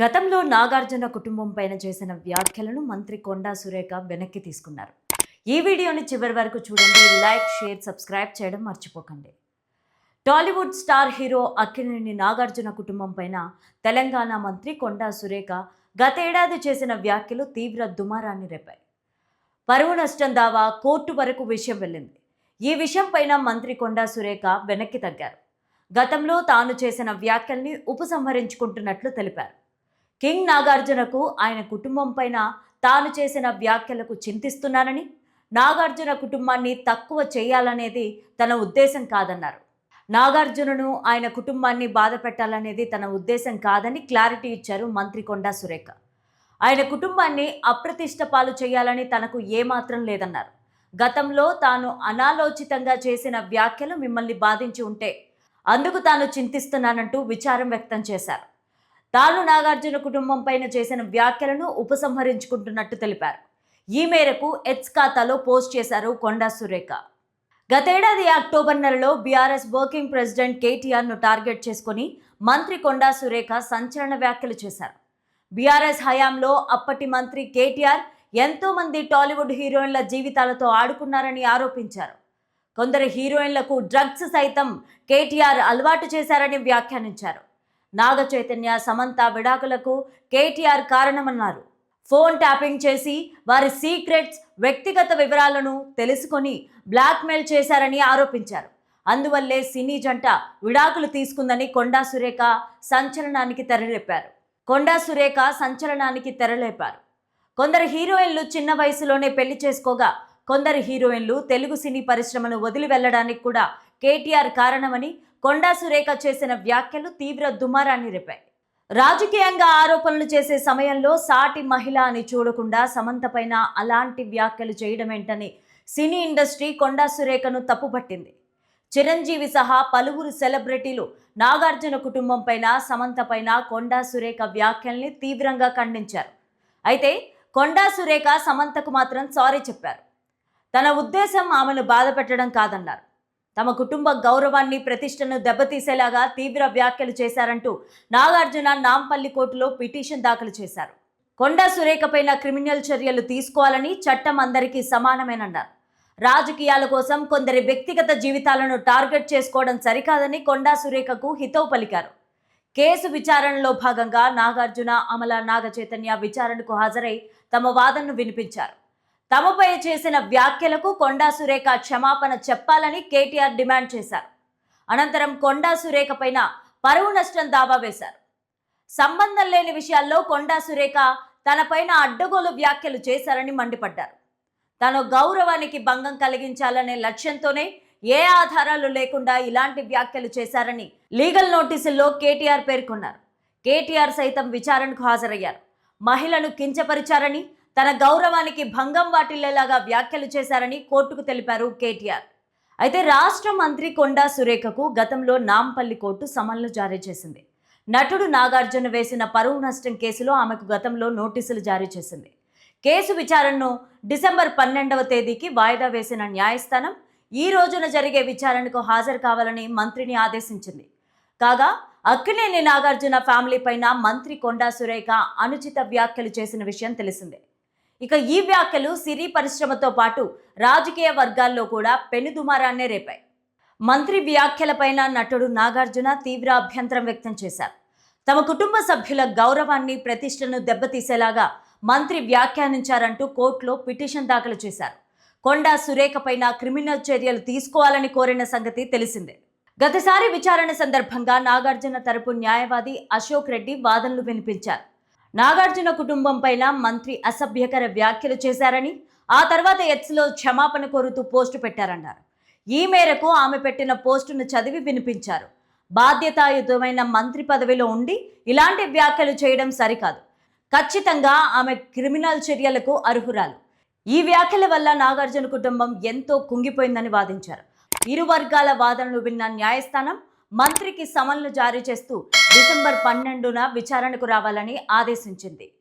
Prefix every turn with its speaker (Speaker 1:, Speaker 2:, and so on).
Speaker 1: గతంలో నాగార్జున కుటుంబం పైన చేసిన వ్యాఖ్యలను మంత్రి కొండా సురేఖ వెనక్కి తీసుకున్నారు. ఈ వీడియోని చివరి వరకు చూడండి. లైక్ షేర్ సబ్స్క్రైబ్ చేయడం మర్చిపోకండి. Tollywood star hero Akkineni Nagarjuna కుటుంబం పైన తెలంగాణ మంత్రి కొండా సురేఖ గతేడాది చేసిన వ్యాఖ్యలు తీవ్ర దుమారాన్ని రేపాయి. పరువు నష్టం దావా కోర్టు వరకు విషయం వెళ్ళింది. ఈ విషయం పైన మంత్రి కొండా సురేఖ వెనక్కి తగ్గారు. గతంలో తాను చేసిన వ్యాఖ్యల్ని ఉపసంహరించుకుంటున్నట్లు తెలిపారు. కింగ్ నాగార్జునకు ఆయన కుటుంబం పైన తాను చేసిన వ్యాఖ్యలకు చింతిస్తున్నానని నాగార్జున కుటుంబాన్ని తక్కువ చేయాలనేది తన ఉద్దేశం కాదన్నారు. నాగార్జునను ఆయన కుటుంబాన్ని బాధ పెట్టాలనేది తన ఉద్దేశం కాదని క్లారిటీ ఇచ్చారు మంత్రి కొండా సురేఖ. ఆయన కుటుంబాన్ని అప్రతిష్ట పాలు చేయాలని తనకు ఏమాత్రం లేదన్నారు. గతంలో తాను అనాలోచితంగా చేసిన వ్యాఖ్యలు మిమ్మల్ని బాధించి ఉంటే అందుకు తాను చింతిస్తున్నానంటూ విచారం వ్యక్తం చేశారు. తాను నాగార్జున కుటుంబం పైన చేసిన వ్యాఖ్యలను ఉపసంహరించుకుంటున్నట్టు తెలిపారు. ఈ మేరకు ఎట్స్ ఖాతాలో పోస్ట్ చేశారు కొండా సురేఖ. గతేడాది అక్టోబర్ నెలలో బీఆర్ఎస్ వర్కింగ్ ప్రెసిడెంట్ కేటీఆర్ను టార్గెట్ చేసుకుని మంత్రి కొండా సురేఖ సంచలన వ్యాఖ్యలు చేశారు. బీఆర్ఎస్ హయాంలో అప్పటి మంత్రి కేటీఆర్ ఎంతో మంది టాలీవుడ్ హీరోయిన్ల జీవితాలతో ఆడుకున్నారని ఆరోపించారు. కొందరు హీరోయిన్లకు డ్రగ్స్ సైతం కేటీఆర్ అలవాటు చేశారని వ్యాఖ్యానించారు. నాగ చైతన్య సమంత విడాకులకు కేటీఆర్ కారణమన్నారు. ఫోన్ ట్యాపింగ్ చేసి వారి సీక్రెట్స్ వ్యక్తిగత వివరాలను తెలుసుకొని బ్లాక్మెయిల్ చేశారని ఆరోపించారు. అందువల్లే సినీ జంట విడాకులు తీసుకుందని కొండా సురేఖ సంచలనానికి తెరలేపారు. కొండా సురేఖ సంచలనానికి తెరలేపారు. కొందరు హీరోయిన్లు చిన్న వయసులోనే పెళ్ళి చేసుకోగా కొందరు హీరోయిన్లు తెలుగు సినీ పరిశ్రమను వదిలి వెళ్ళడానికి కూడా కేటీఆర్ కారణమని కొండా సురేఖ చేసిన వ్యాఖ్యలు తీవ్ర దుమారాన్ని రేపాయి. రాజకీయంగా ఆరోపణలు చేసే సమయంలో సాటి మహిళ అని చూడకుండా సమంతపైన అలాంటి వ్యాఖ్యలు చేయడమేంటని సినీ ఇండస్ట్రీ కొండా సురేఖను తప్పుపట్టింది. చిరంజీవి సహా పలువురు సెలబ్రిటీలు నాగార్జున కుటుంబం పైన సమంత పైన కొండా సురేఖ వ్యాఖ్యల్ని తీవ్రంగా ఖండించారు. అయితే కొండా సురేఖ సమంతకు మాత్రం సారీ చెప్పారు. తన ఉద్దేశం ఆమెను బాధపెట్టడం కాదన్నారు. తమ కుటుంబ గౌరవాన్ని ప్రతిష్టను దెబ్బతీసేలాగా తీవ్ర వ్యాఖ్యలు చేశారంటూ నాగార్జున నాంపల్లి కోర్టులో పిటిషన్ దాఖలు చేశారు. కొండా సురేఖపైన క్రిమినల్ చర్యలు తీసుకోవాలని చట్టం అందరికీ సమానమేనన్నారు. రాజకీయాల కోసం కొందరి వ్యక్తిగత జీవితాలను టార్గెట్ చేసుకోవడం సరికాదని కొండా సురేఖకు హితవు పలికారు. కేసు విచారణలో భాగంగా నాగార్జున అమల నాగచైతన్య విచారణకు హాజరై తమ వాదనను వినిపించారు. తమపై చేసిన వ్యాఖ్యలకు కొండా సురేఖ క్షమాపణ చెప్పాలని కేటీఆర్ డిమాండ్ చేశారు. అనంతరం కొండా సురేఖ పైన పరువు నష్టం దావా వేశారు. సంబంధం లేని విషయాల్లో కొండా సురేఖ తనపైన అడ్డగోలు వ్యాఖ్యలు చేశారని మండిపడ్డారు. తన గౌరవానికి భంగం కలిగించాలనే లక్ష్యంతోనే ఏ ఆధారాలు లేకుండా ఇలాంటి వ్యాఖ్యలు చేశారని లీగల్ నోటీసుల్లో కేటీఆర్ పేర్కొన్నారు. కేటీఆర్ సైతం విచారణకు హాజరయ్యారు. మహిళను కించపరిచారని తన గౌరవానికి భంగం వాటిల్లేలాగా వ్యాఖ్యలు చేశారని కోర్టుకు తెలిపారు కేటీఆర్. అయితే రాష్ట్ర మంత్రి కొండా సురేఖకు గతంలో నాంపల్లి కోర్టు సమన్లు జారీ చేసింది. నటుడు నాగార్జున వేసిన పరువు నష్టం కేసులో ఆమెకు గతంలో నోటీసులు జారీ చేసింది. కేసు విచారణను డిసెంబర్ పన్నెండవ తేదీకి వాయిదా వేసిన న్యాయస్థానం ఈ రోజున జరిగే విచారణకు హాజరు కావాలని మంత్రిని ఆదేశించింది. కాగా అక్కినేని నాగార్జున ఫ్యామిలీ పైన మంత్రి కొండా సురేఖ అనుచిత వ్యాఖ్యలు చేసిన విషయం తెలిసిందే. ఇక ఈ వ్యాఖ్యలు సినీ పరిశ్రమతో పాటు రాజకీయ వర్గాల్లో కూడా పెనుదుమారాన్నే రేపాయి. మంత్రి వ్యాఖ్యలపైన నటుడు నాగార్జున తీవ్ర అభ్యంతరం వ్యక్తం చేశారు. తమ కుటుంబ సభ్యుల గౌరవాన్ని ప్రతిష్టను దెబ్బతీసేలాగా మంత్రి వ్యాఖ్యానించారంటూ కోర్టులో పిటిషన్ దాఖలు చేశారు. కొండా సురేఖ పైన క్రిమినల్ చర్యలు తీసుకోవాలని కోరిన సంగతి తెలిసిందే. గతసారి విచారణ సందర్భంగా నాగార్జున తరపు న్యాయవాది అశోక్ రెడ్డి వాదనలు వినిపించారు. నాగార్జున కుటుంబం పైన మంత్రి అసభ్యకర వ్యాఖ్యలు చేశారని ఆ తర్వాత ఎత్స్లో క్షమాపణ కోరుతూ పోస్టు పెట్టారన్నారు. ఈ మేరకు ఆమె పెట్టిన పోస్టును చదివి వినిపించారు. బాధ్యతాయుతమైన మంత్రి పదవిలో ఉండి ఇలాంటి వ్యాఖ్యలు చేయడం సరికాదు. ఖచ్చితంగా ఆమె క్రిమినల్ చర్యలకు అర్హురాలు. ఈ వ్యాఖ్యల వల్ల నాగార్జున కుటుంబం ఎంతో కుంగిపోయిందని వాదించారు. ఇరు వర్గాల వాదనలు విన్న న్యాయస్థానం మంత్రికి సమన్లు జారీ చేస్తూ డిసెంబర్ పన్నెండున విచారణకు రావాలని ఆదేశించింది.